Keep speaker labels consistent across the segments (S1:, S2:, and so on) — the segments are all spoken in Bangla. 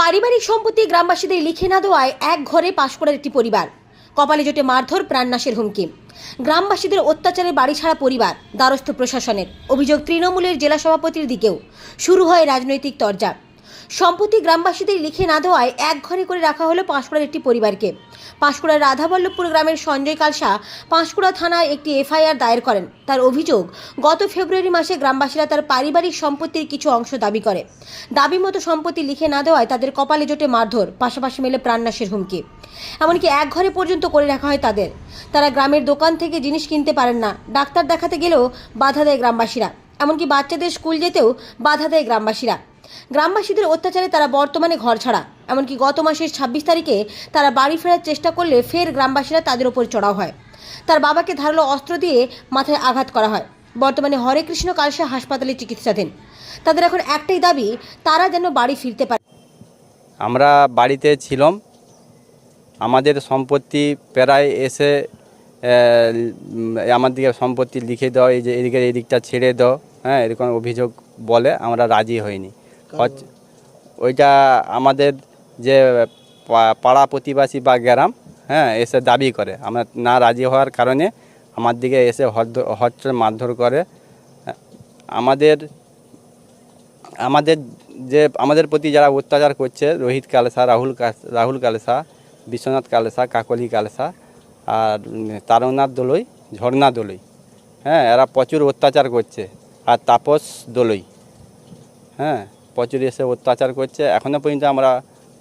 S1: পারিবারিক সম্পত্তি গ্রামবাসীদের লিখে না দেওয়ায় এক ঘরে পাশ করার একটি পরিবার। কপালে জোটে মারধর, প্রাণনাশের হুমকি। গ্রামবাসীদের অত্যাচারে বাড়ি ছাড়া পরিবার, দ্বারস্থ প্রশাসনের। অভিযোগ তৃণমূলের জেলা সভাপতির দিকেও। শুরু হয় রাজনৈতিক তরজা। সম্পত্তি গ্রামবাসীদের লিখে না দেওয়ায় এক ঘরে করে রাখা হলো পাঁশকুড়ার একটি পরিবারকে। পাঁশকুড়ার রাধাবল্লভপুর গ্রামের সঞ্জয় কালসা পাঁশকুড়া থানায় একটি এফআইআর দায়ের করেন। তার অভিযোগ, গত ফেব্রুয়ারি মাসে গ্রামবাসীরা তার পারিবারিক সম্পত্তির কিছু অংশ দাবি করে। দাবি মতো সম্পত্তি লিখে না দেওয়ায় তাদের কপালে জোটে মারধর, পাশাপাশি মেলে প্রাণনাশের হুমকি। এমনকি এক ঘরে পর্যন্ত করে রাখা হয় তাদের। তারা গ্রামের দোকান থেকে জিনিস কিনতে পারেন না। ডাক্তার দেখাতে গেলেও বাধা দেয় গ্রামবাসীরা। এমনকি বাচ্চাদের স্কুল যেতেও বাধা দেয় গ্রামবাসীরা। গ্রামবাসীদের অত্যাচারে তারা বর্তমানে ঘর ছাড়া। এমনকি গত মাসের ছাব্বিশ তারিখে তারা বাড়ি ফেরার চেষ্টা করলে ফের গ্রামবাসীরা তাদের ওপর চড়াও হয়। তার বাবাকে ধারালো অস্ত্র দিয়ে মাথায় আঘাত করা হয়। বর্তমানে হরে কৃষ্ণ কালসা হাসপাতালে চিকিৎসাধীন। তাদের এখন একটাই দাবি, তারা যেন বাড়ি ফিরতে পারে।
S2: আমরা বাড়িতে ছিলাম। আমাদের সম্পত্তি প্রায় এসে আমার দিকে সম্পত্তি লিখে দাও, এই যে এদিকে এই দিকটা ছেড়ে দাও হ্যাঁ এরকম অভিযোগ বলে আমরা রাজি হইনি। ওইটা আমাদের যে পাড়া প্রতিবাসী বা গ্রাম হ্যাঁ এসে দাবি করে। আমরা না রাজি হওয়ার কারণে আমার দিকে এসে হচ্ছে মারধর করে। আমাদের আমাদের যে, আমাদের প্রতি যারা অত্যাচার করছে, রোহিত কালসা, রাহুল রাহুল কালসা, বিশ্বনাথ কালসা, কাকলি কালসা, আর তারনাথ দোলই, ঝর্ণা দোলই হ্যাঁ এরা প্রচুর অত্যাচার করছে। আর তাপস দোলই হ্যাঁ প্রচুর এসে অত্যাচার করছে। এখনও পর্যন্ত আমরা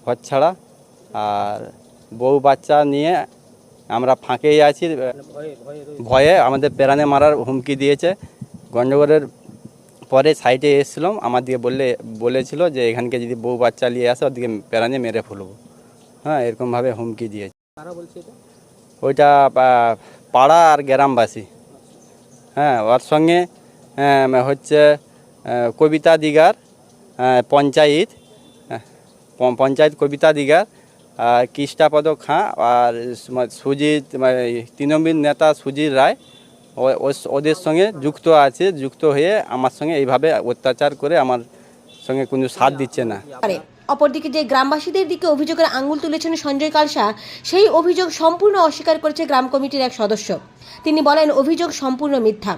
S2: ঘর ছাড়া। আর বউ বাচ্চা নিয়ে আমরা ফাঁকেই আছি। ভয়ে আমাদের প্রাণে মারার হুমকি দিয়েছে। গণ্ডগোলের পরে সাইডে এসেছিলাম। আমার দিকে বললে বলেছিল যে এখানকে যদি বউ বাচ্চা নিয়ে আসে ওদিকে প্রাণে মেরে ফেলব। হ্যাঁ এরকমভাবে হুমকি দিয়েছে। ওইটা পাড়া আর গ্রামবাসী। হ্যাঁ ওর সঙ্গে হচ্ছে কবিতা দিগার পঞ্চায়েত পঞ্চায়েত কবিতা দিগার আর কৃষ্ণাপদ খাঁ আর সুজিত মানে তৃণমূল নেতা সুজিত রায় ওদের সঙ্গে যুক্ত আছে, যুক্ত হয়ে আমার সঙ্গে এইভাবে অত্যাচার করে আমার সঙ্গে কোনো সাথ দিচ্ছে না।
S1: পারে। অপরদিকে যে গ্রামবাসীদের দিকে অভিযোগের আঙুল তুলেছেন সঞ্জয় কালসা সেই অভিযোগ সম্পূর্ণ অস্বীকার করেছে গ্রাম কমিটির এক সদস্য। তিনি বলেন, অভিযোগ সম্পূর্ণ মিথ্যা।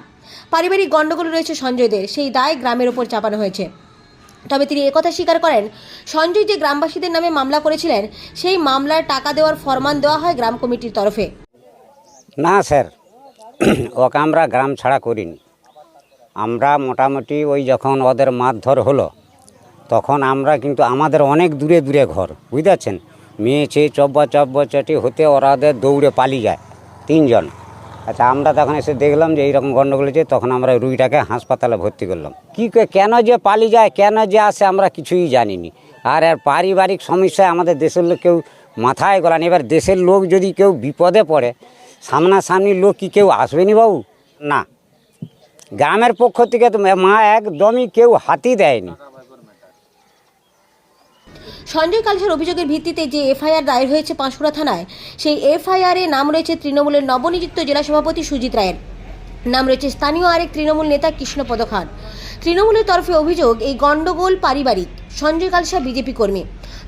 S1: পারিবারিক গণ্ডগোল রয়েছে সঞ্জয়দের, সেই দায় গ্রামের ওপর চাপানো হয়েছে। তবে তিনি একথা স্বীকার করেন, সঞ্জয় যে গ্রামবাসীদের নামে মামলা করেছিলেন, সেই মামলার টাকা দেওয়ার ফরমান দেওয়া হয় গ্রাম কমিটির তরফে।
S3: না, স্যার। ওকে আমরা গ্রাম ছাড়া করিনি। আমরা মোটামুটি ওই যখন ওদের মারধর হলো, তখন আমরা কিন্তু আমাদের অনেক দূরে দূরে ঘর, বুঝতে পারছেন? মেয়ে চেয়ে চব্বা চব্বা চটি হতে ওরাদের দৌড়ে পালিয়ে যায়, তিনজন। আচ্ছা আমরা তখন এসে দেখলাম যে এইরকম গণ্ডগোল হয়েছে, তখন আমরা রুইটাকে হাসপাতালে ভর্তি করলাম। কী কেন যে পালিয়ে যায়, কেন যে আসে, আমরা কিছুই জানিনি। আর আর পারিবারিক সমস্যায় আমাদের দেশের লোক কেউ মাথায় গলান এবার দেশের লোক যদি কেউ বিপদে পড়ে, সামনাসামনি লোক কি কেউ আসবেনি বাবু? না। গ্রামের পক্ষ থেকে তো মা একদমই কেউ হাতি দেয়নি।
S1: সঞ্জয় কালসার অভিযোগের ভিত্তিতে যে এফআইআর দায়ের হয়েছে পাঁশকুড়া থানায়, সেই এফআইআরে নাম রয়েছে তৃণমূলের নবনিযুক্ত জেলা সভাপতি সুজিত রায়ের। নাম রয়েছে স্থানীয় আরেক তৃণমূল নেতা কৃষ্ণপদ খান তৃণমূলের তরফে অভিযোগ, এই গণ্ডগোল পারিবারিক, সঞ্জয় কালসা বিজেপি কর্মী।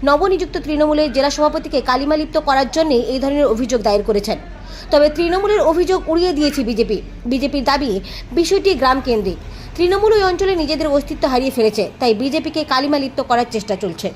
S1: নবনিযুক্ত তৃণমূলের জেলা সভাপতিকে কালিমালিপ্ত করার জন্যে এই ধরনের অভিযোগ দায়ের করেছেন। তবে তৃণমূলের অভিযোগ উড়িয়ে দিয়েছে বিজেপি। বিজেপির দাবি, বিষয়টি গ্রাম কেন্দ্রিক তৃণমূল ওই অঞ্চলে নিজেদের অস্তিত্ব হারিয়ে ফেলেছে, তাই বিজেপিকে কালিমালিপ্ত করার চেষ্টা চলছে।